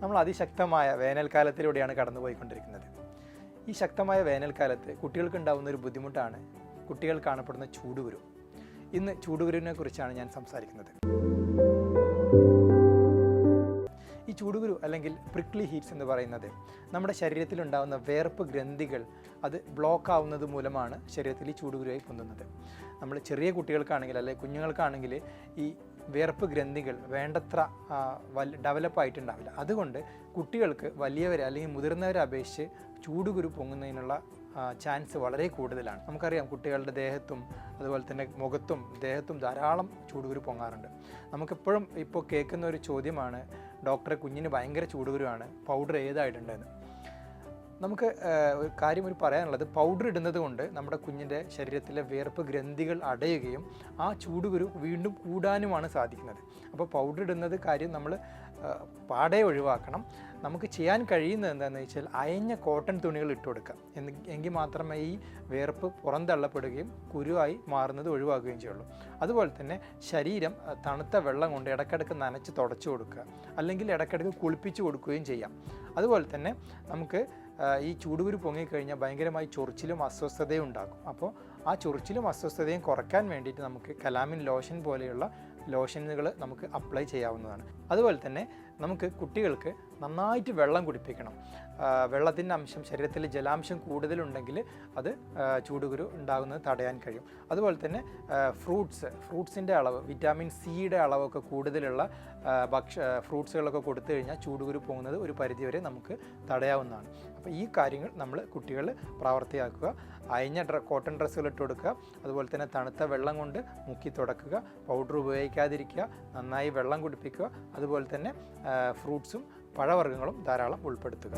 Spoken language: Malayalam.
നമ്മൾ അതിശക്തമായ വേനൽക്കാലത്തിലൂടെയാണ് കടന്നുപോയിക്കൊണ്ടിരിക്കുന്നത്. ഈ ശക്തമായ വേനൽക്കാലത്ത് കുട്ടികൾക്ക് ഉണ്ടാകുന്ന ഒരു ബുദ്ധിമുട്ടാണ് കുട്ടികൾ കാണപ്പെടുന്ന ചൂടുകുരു. ഇന്ന് ചൂടുകുരുവിനെ കുറിച്ചാണ് ഞാൻ സംസാരിക്കുന്നത്. ഈ ചൂടുകുരു അല്ലെങ്കിൽ പ്രിക്ലി ഹീറ്റ്സ് എന്ന് പറയുന്നത് നമ്മുടെ ശരീരത്തിലുണ്ടാകുന്ന വേർപ്പ് ഗ്രന്ഥികൾ അത് ബ്ലോക്ക് ആവുന്നത് മൂലമാണ് ശരീരത്തിൽ ഈ ചൂടുകുരുവായി പൊന്തുന്നത്. നമ്മൾ ചെറിയ കുട്ടികൾക്കാണെങ്കിൽ അല്ലെങ്കിൽ കുഞ്ഞുങ്ങൾക്കാണെങ്കിൽ ഈ വേർപ്പ് ഗ്രന്ഥികൾ വേണ്ടത്ര ഡെവലപ്പ് ആയിട്ടുണ്ടാവില്ല. അതുകൊണ്ട് കുട്ടികൾക്ക് വലിയവരെ അല്ലെങ്കിൽ മുതിർന്നവരെ അപേക്ഷിച്ച് ചൂടുകുരു പൊങ്ങുന്നതിനുള്ള ചാൻസ് വളരെ കൂടുതലാണ്. നമുക്കറിയാം കുട്ടികളുടെ ദേഹത്തും അതുപോലെ തന്നെ മുഖത്തും ദേഹത്തും ധാരാളം ചൂടുകുരു പൊങ്ങാറുണ്ട്. നമുക്കെപ്പോഴും ഇപ്പോൾ കേൾക്കുന്ന ഒരു ചോദ്യമാണ് ഡോക്ടറെ കുഞ്ഞിന് ഭയങ്കര ചൂടുകുരുവാണ് പൗഡർ ഏതായിട്ടുണ്ടെന്ന്? നമുക്ക് ഒരു കാര്യം ഒരു പറയാനുള്ളത്. പൗഡർ ഇടുന്നത് കൊണ്ട് നമ്മുടെ കുഞ്ഞിന്റെ ശരീരത്തിലെ വിയർപ്പ് ഗ്രന്ഥികൾ അടയുകയും ആ ചൂടുകുരു വീണ്ടും കൂടാനുമാണ് സാധിക്കുന്നത്. അപ്പോൾ പൗഡർ ഇടുന്നത് കാര്യം നമ്മൾ പാടെ ഒഴിവാക്കണം. നമുക്ക് ചെയ്യാൻ കഴിയുന്നത് എന്താണെന്ന് വെച്ചാൽ അയഞ്ഞ കോട്ടൺ തുണികൾ ഇട്ട് കൊടുക്കുക. എങ്കിൽ മാത്രമേ ഈ വിയർപ്പ് പുറന്തള്ളപ്പെടുകയും കുരുവായി മാറുന്നത് ഒഴിവാക്കുകയും ചെയ്യുള്ളൂ. അതുപോലെ തന്നെ ശരീരം തണുത്ത വെള്ളം കൊണ്ട് ഇടയ്ക്കിടയ്ക്ക് നനച്ച് തുടച്ചു കൊടുക്കുക. അല്ലെങ്കിൽ ഇടയ്ക്കിടയ്ക്ക് കുളിപ്പിച്ച് കൊടുക്കുകയും ചെയ്യാം. അതുപോലെ തന്നെ നമുക്ക് ഈ ചൂടുകുരു പൊങ്ങിക്കഴിഞ്ഞാൽ ഭയങ്കരമായി ചൊറിച്ചിലും അസ്വസ്ഥതയും ഉണ്ടാക്കും. അപ്പോൾ ആ ചൊറിച്ചിലും അസ്വസ്ഥതയും കുറയ്ക്കാൻ വേണ്ടിയിട്ട് നമുക്ക് കലാമിൻ ലോഷൻ പോലെയുള്ള ലോഷനുകൾ നമുക്ക് അപ്ലൈ ചെയ്യാവുന്നതാണ്. അതുപോലെ തന്നെ നമുക്ക് കുട്ടികൾക്ക് നന്നായിട്ട് വെള്ളം കുടിപ്പിക്കണം. വെള്ളത്തിന്റെ അംശം ശരീരത്തിൽ ജലാംശം കൂടുതലുണ്ടെങ്കിൽ അത് ചൂടുകുരു ഉണ്ടാകുന്നത് തടയാൻ കഴിയും. അതുപോലെ തന്നെ ഫ്രൂട്ട്സ് ഫ്രൂട്ട്സിന്റെ അളവ് വിറ്റാമിൻ സിയുടെ അളവൊക്കെ കൂടുതലുള്ള ഭക്ഷ ഫ്രൂട്ട്സുകളൊക്കെ കൊടുത്തു കഴിഞ്ഞാൽ ചൂടുകുരു പോകുന്നത് ഒരു പരിധിവരെ നമുക്ക് തടയാവുന്നതാണ്. അപ്പോൾ ഈ കാര്യങ്ങൾ നമ്മൾ കുട്ടികൾ പ്രാവർത്തിയാക്കുക. അയഞ്ഞ ഡ്ര കോട്ടൺ ഡ്രസ്സുകൾ ഇട്ട് കൊടുക്കുക. അതുപോലെ തന്നെ തണുത്ത വെള്ളം കൊണ്ട് മുക്കി തുടക്കുക. പൗഡർ ഉപയോഗിക്കാതിരിക്കുക. നന്നായി വെള്ളം കുടിപ്പിക്കുക. അതുപോലെ തന്നെ ഫ്രൂട്ട്സും പഴവർഗങ്ങളും ധാരാളം ഉൾപ്പെടുത്തുക.